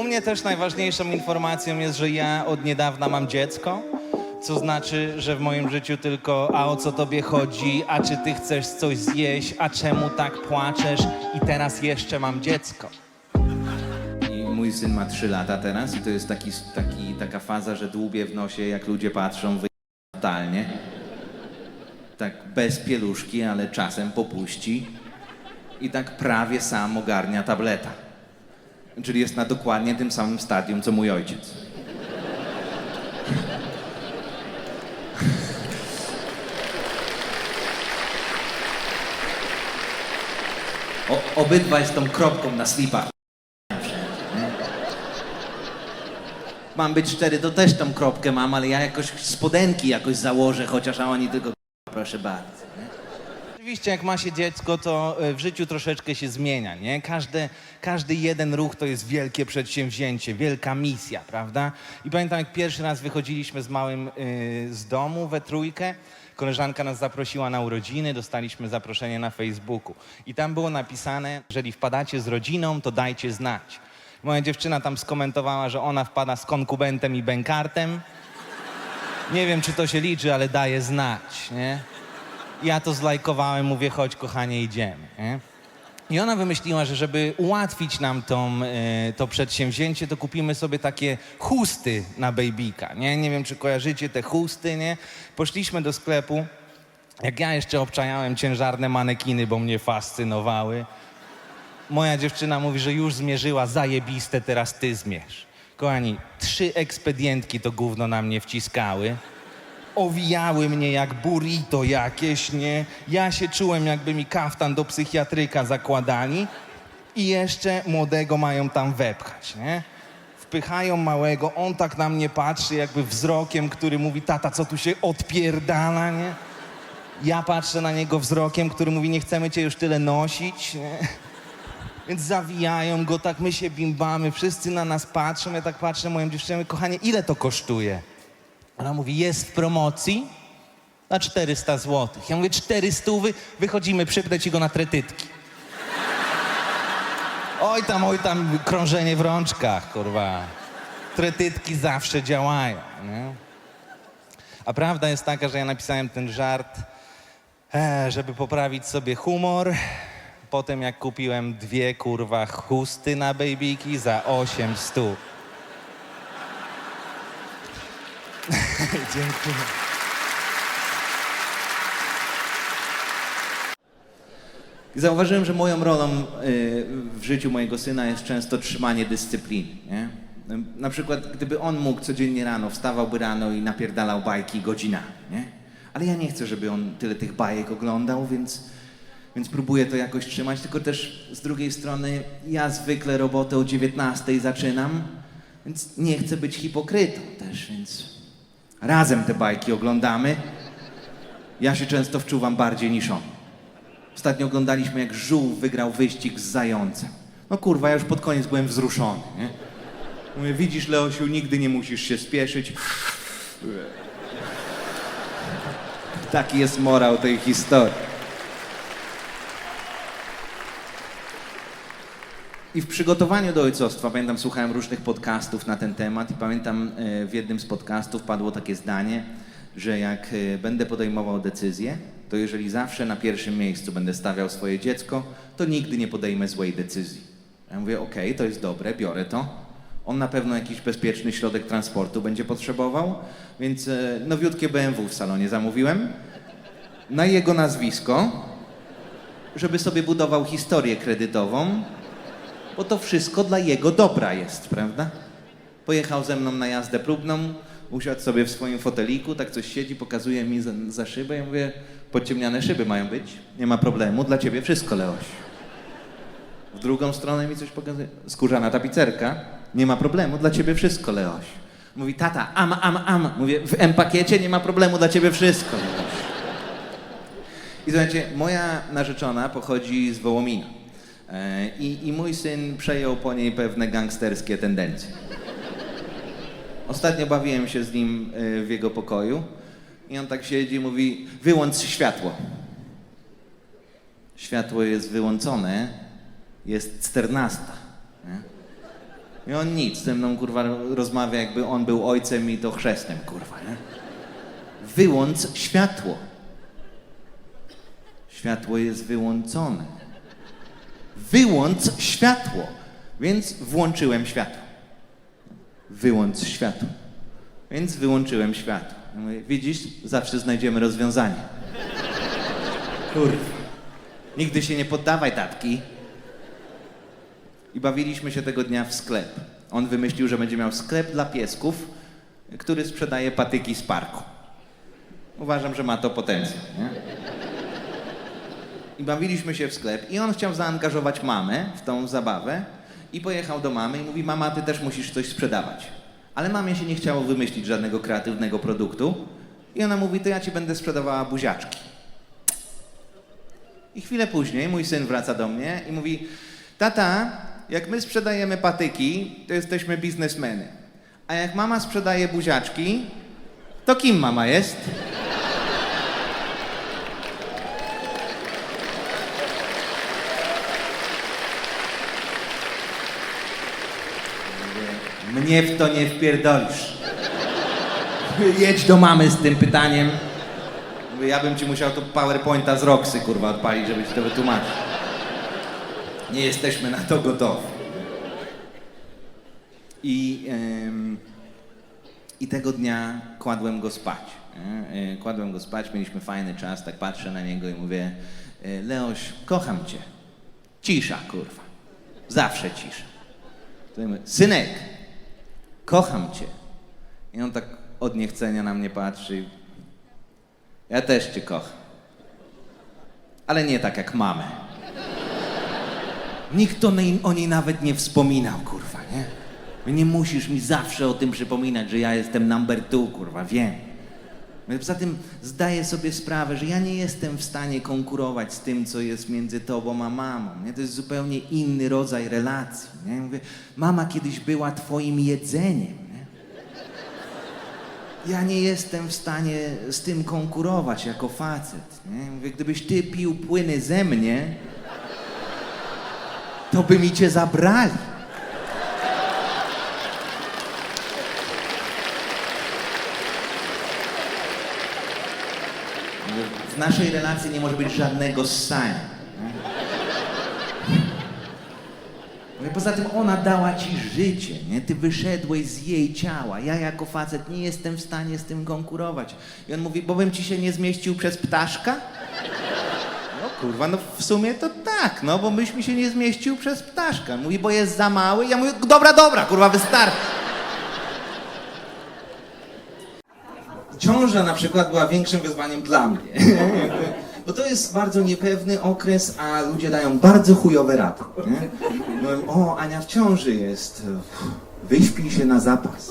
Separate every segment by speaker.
Speaker 1: U mnie też najważniejszą informacją jest, że ja od niedawna mam dziecko, co znaczy, że w moim życiu tylko a o co tobie chodzi, a czy ty chcesz coś zjeść, a czemu tak płaczesz i teraz jeszcze mam dziecko.
Speaker 2: Mój syn ma 3 lata teraz i to jest taki, taki, taka faza, że dłubie w nosie, jak ludzie patrzą, wy... totalnie. Tak bez pieluszki, ale czasem popuści. I tak prawie sam ogarnia tableta. Czyli jest na dokładnie tym samym stadium, co mój ojciec. O, obydwaj z tą kropką na slipach. Mam być cztery, to też tą kropkę mam, ale ja jakoś spodenki jakoś założę, chociaż a oni tylko proszę bardzo. Nie?
Speaker 1: Oczywiście jak ma się dziecko, to e, w życiu troszeczkę się zmienia, nie? Każdy, każdy jeden ruch to jest wielkie przedsięwzięcie, wielka misja, prawda? I pamiętam, jak pierwszy raz wychodziliśmy z małym y, z domu we trójkę, koleżanka nas zaprosiła na urodziny, dostaliśmy zaproszenie na Facebooku. I tam było napisane, jeżeli wpadacie z rodziną, to dajcie znać. Moja dziewczyna tam skomentowała, że ona wpada z konkubentem i bękartem. Nie wiem, czy to się liczy, ale daje znać, nie? Ja to zlajkowałem, mówię, chodź kochanie, idziemy. Nie? I ona wymyśliła, że żeby ułatwić nam tą, e, to przedsięwzięcie, to kupimy sobie takie chusty na babyka. Nie? nie wiem, czy kojarzycie te chusty, nie? Poszliśmy do sklepu. Jak ja jeszcze obczajałem ciężarne manekiny, bo mnie fascynowały. Moja dziewczyna mówi, że już zmierzyła, zajebiste, teraz ty zmierz. Kochani, trzy ekspedientki to gówno na mnie wciskały owijały mnie jak burrito jakieś, nie? Ja się czułem, jakby mi kaftan do psychiatryka zakładali i jeszcze młodego mają tam wepchać, nie? Wpychają małego, on tak na mnie patrzy jakby wzrokiem, który mówi, tata, co tu się odpierdala, nie? Ja patrzę na niego wzrokiem, który mówi, nie chcemy cię już tyle nosić, nie? Więc zawijają go, tak my się bimbamy, wszyscy na nas patrzą, ja tak patrzę moją dziewczynę, kochanie, ile to kosztuje? Ona mówi, jest w promocji na 400 zł. Ja mówię, 400, wychodzimy, przypnę ci go na tretytki. Oj tam, oj tam, krążenie w rączkach, kurwa. Tretytki zawsze działają, nie? A prawda jest taka, że ja napisałem ten żart, e, żeby poprawić sobie humor. Potem jak kupiłem dwie, kurwa, chusty na babyki za 8 stóp. Dziękuję.
Speaker 2: Zauważyłem, że moją rolą y, w życiu mojego syna jest często trzymanie dyscypliny. Nie? Na przykład, gdyby on mógł codziennie rano, wstawałby rano i napierdalał bajki godzinami, nie? Ale ja nie chcę, żeby on tyle tych bajek oglądał, więc, więc próbuję to jakoś trzymać, tylko też z drugiej strony ja zwykle robotę o 19 zaczynam, więc nie chcę być hipokrytą też, więc razem te bajki oglądamy. Ja się często wczuwam bardziej niż on. Ostatnio oglądaliśmy, jak żółw wygrał wyścig z zającem. No kurwa, ja już pod koniec byłem wzruszony, nie? Mówię, widzisz, Leosiu, nigdy nie musisz się spieszyć. Taki jest morał tej historii. I w przygotowaniu do ojcostwa, pamiętam, słuchałem różnych podcastów na ten temat i pamiętam e, w jednym z podcastów padło takie zdanie, że jak e, będę podejmował decyzję, to jeżeli zawsze na pierwszym miejscu będę stawiał swoje dziecko, to nigdy nie podejmę złej decyzji. Ja mówię, okej, to jest dobre, biorę to. On na pewno jakiś bezpieczny środek transportu będzie potrzebował, więc e, nowiutkie BMW w salonie zamówiłem na jego nazwisko, żeby sobie budował historię kredytową, bo to wszystko dla jego dobra jest, prawda? Pojechał ze mną na jazdę próbną, usiadł sobie w swoim foteliku, tak coś siedzi, pokazuje mi za, za szybę. Ja mówię, podciemniane szyby mają być, nie ma problemu, dla ciebie wszystko, Leoś. W drugą stronę mi coś pokazuje, skórzana tapicerka, nie ma problemu, dla ciebie wszystko, Leoś. Mówi, tata, am, am, am. Mówię, w M-pakiecie nie ma problemu, dla ciebie wszystko, Leoś. I słuchajcie, moja narzeczona pochodzi z Wołomina. E, I, I mój syn przejął po niej pewne gangsterskie tendencje. Ostatnio bawiłem się z nim e, w jego pokoju i on tak siedzi i mówi, wyłącz światło. Światło jest wyłączone, jest czternasta. Nie? I on nic, ze mną kurwa rozmawia jakby on był ojcem i to chrzestem, kurwa, nie? Wyłącz światło. Światło jest wyłączone. Wyłącz światło. Więc włączyłem światło. Wyłącz światło. Więc wyłączyłem światło. Mówię, widzisz, zawsze znajdziemy rozwiązanie. Kurwa. Nigdy się nie poddawaj, tatki. I bawiliśmy się tego dnia w sklep. On wymyślił, że będzie miał sklep dla piesków, który sprzedaje patyki z parku. Uważam, że ma to potencjał. Nie? I bawiliśmy się w sklep i on chciał zaangażować mamę w tą zabawę i pojechał do mamy i mówi, mama, ty też musisz coś sprzedawać. Ale mamie się nie chciało wymyślić żadnego kreatywnego produktu i ona mówi, to ja ci będę sprzedawała buziaczki. I chwilę później mój syn wraca do mnie i mówi, tata, jak my sprzedajemy patyki, to jesteśmy biznesmeny. A jak mama sprzedaje buziaczki, to kim mama jest? Mówię, Mnie w to nie wpierdolisz. Jedź do mamy z tym pytaniem. Mówię, ja bym ci musiał to PowerPointa z Roxy, kurwa, odpalić, żeby ci to wytłumaczyć. Nie jesteśmy na to gotowi. I, I tego dnia kładłem go spać. E, Kładłem go spać, mieliśmy fajny czas, tak patrzę na niego i mówię, e, Leoś, kocham cię. Cisza, kurwa. Zawsze cisza. Synek, kocham cię. I on tak od niechcenia na mnie patrzy. Ja też cię kocham. Ale nie tak jak mamę. Nikt o niej nawet nie wspominał, kurwa, nie? Nie musisz mi zawsze o tym przypominać, że ja jestem number two, kurwa, wiem. Poza tym zdaję sobie sprawę, że ja nie jestem w stanie konkurować z tym, co jest między tobą a mamą. Nie? To jest zupełnie inny rodzaj relacji. Nie? Mówię, mama kiedyś była twoim jedzeniem. Nie? Ja nie jestem w stanie z tym konkurować jako facet. Nie? Mówię, gdybyś ty pił płyny ze mnie, to by mi cię zabrali. Mówię, W naszej relacji nie może być żadnego ssania. Mówię, Poza tym ona dała ci życie, nie? Ty wyszedłeś z jej ciała. Ja jako facet nie jestem w stanie z tym konkurować. I on mówi, bo bym ci się nie zmieścił przez ptaszka? No kurwa, no w sumie to tak, no bo byś mi się nie zmieścił przez ptaszka. Mówi, bo jest za mały. Ja mówię, dobra, dobra, kurwa, wystarczy. Ciąża na przykład była większym wyzwaniem dla mnie. Bo to jest bardzo niepewny okres, a ludzie dają bardzo chujowe rady. Nie? O, Ania w ciąży jest. Wyśpij się na zapas.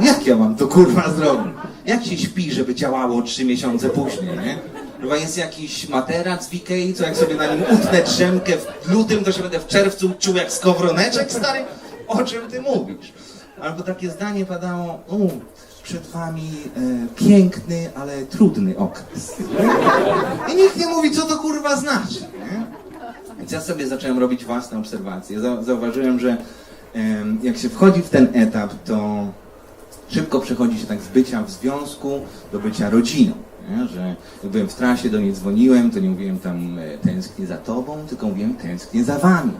Speaker 2: Jak ja mam to kurwa zrobić? Jak się śpi, żeby działało trzy miesiące później, nie? Chyba jest jakiś materac w Ikei, co jak sobie na nim utnę drzemkę w lutym, to się będę w czerwcu czuł jak skowroneczek, stary? O czym ty mówisz? Albo takie zdanie padało, u, przed wami e, piękny, ale trudny okres. I nikt nie mówi, co to kurwa znaczy, nie? Więc ja sobie zacząłem robić własne obserwacje. Zau- Zauważyłem, że em, jak się wchodzi w ten etap, to szybko przechodzi się tak z bycia w związku do bycia rodziną. Nie? Że jak byłem w trasie, do niej dzwoniłem, to nie mówiłem tam e, tęsknię za tobą, tylko mówiłem tęsknię za wami.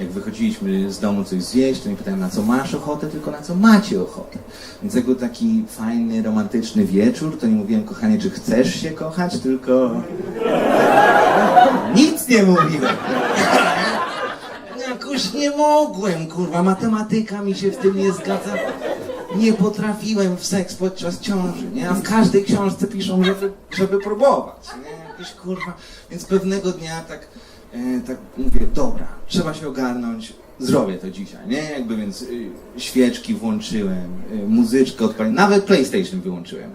Speaker 2: Jak wychodziliśmy z domu coś zjeść, to nie pytałem na co masz ochotę, tylko na co macie ochotę. Więc jak był taki fajny, romantyczny wieczór, to nie mówiłem kochanie, czy chcesz się kochać, tylko nic nie mówiłem. Jakoś nie mogłem, kurwa, matematyka mi się w tym nie zgadza. Nie potrafiłem w seks podczas ciąży, nie? A w każdej książce piszą, żeby, żeby próbować, nie? Jakiś kurwa. Więc pewnego dnia tak, e, tak mówię, dobra, trzeba się ogarnąć, zrobię to dzisiaj, nie? Jakby więc y, świeczki włączyłem, y, muzyczkę odpaliłem, nawet PlayStation wyłączyłem.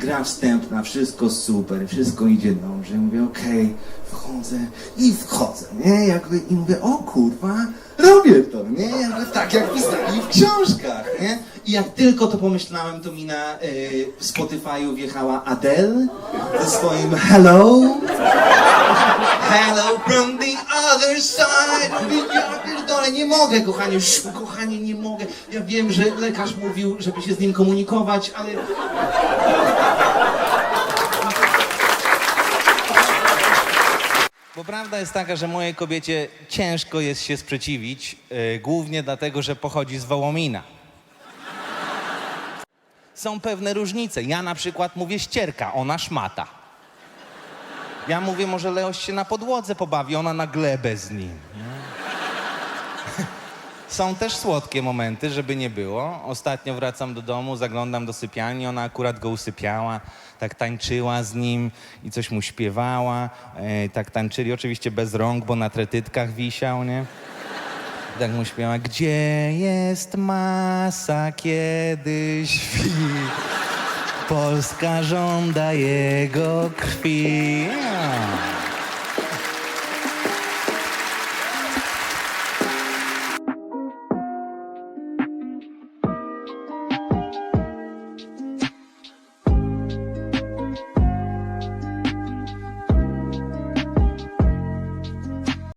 Speaker 2: Gra wstępna, wszystko super, wszystko idzie dobrze. Mówię, okej, wchodzę i wchodzę, nie? Jakby i mówię, o kurwa, robię to, nie? Jakby tak jak pisali w książkach, nie? I jak tylko to pomyślałem, to mi na y, Spotify'u wjechała Adele ze swoim Hello. Hello from the other side. Ja nie mogę, kochanie, kochanie, nie mogę. Ja wiem, że lekarz mówił, żeby się z nim komunikować, ale...
Speaker 1: Bo prawda jest taka, że mojej kobiecie ciężko jest się sprzeciwić, yy, głównie dlatego, że pochodzi z Wołomina. Są pewne różnice. Ja na przykład mówię ścierka, ona szmata. Ja mówię, może Leoś się na podłodze pobawi, ona na glebę z nim. nie? Są też słodkie momenty, żeby nie było. Ostatnio wracam do domu, zaglądam do sypialni, ona akurat go usypiała, tak tańczyła z nim i coś mu śpiewała. E, tak tańczyli oczywiście bez rąk, bo na tretytkach wisiał, nie? Tak mu śpiewa, gdzie jest masa, kiedy śpi? Polska żąda jego krwi.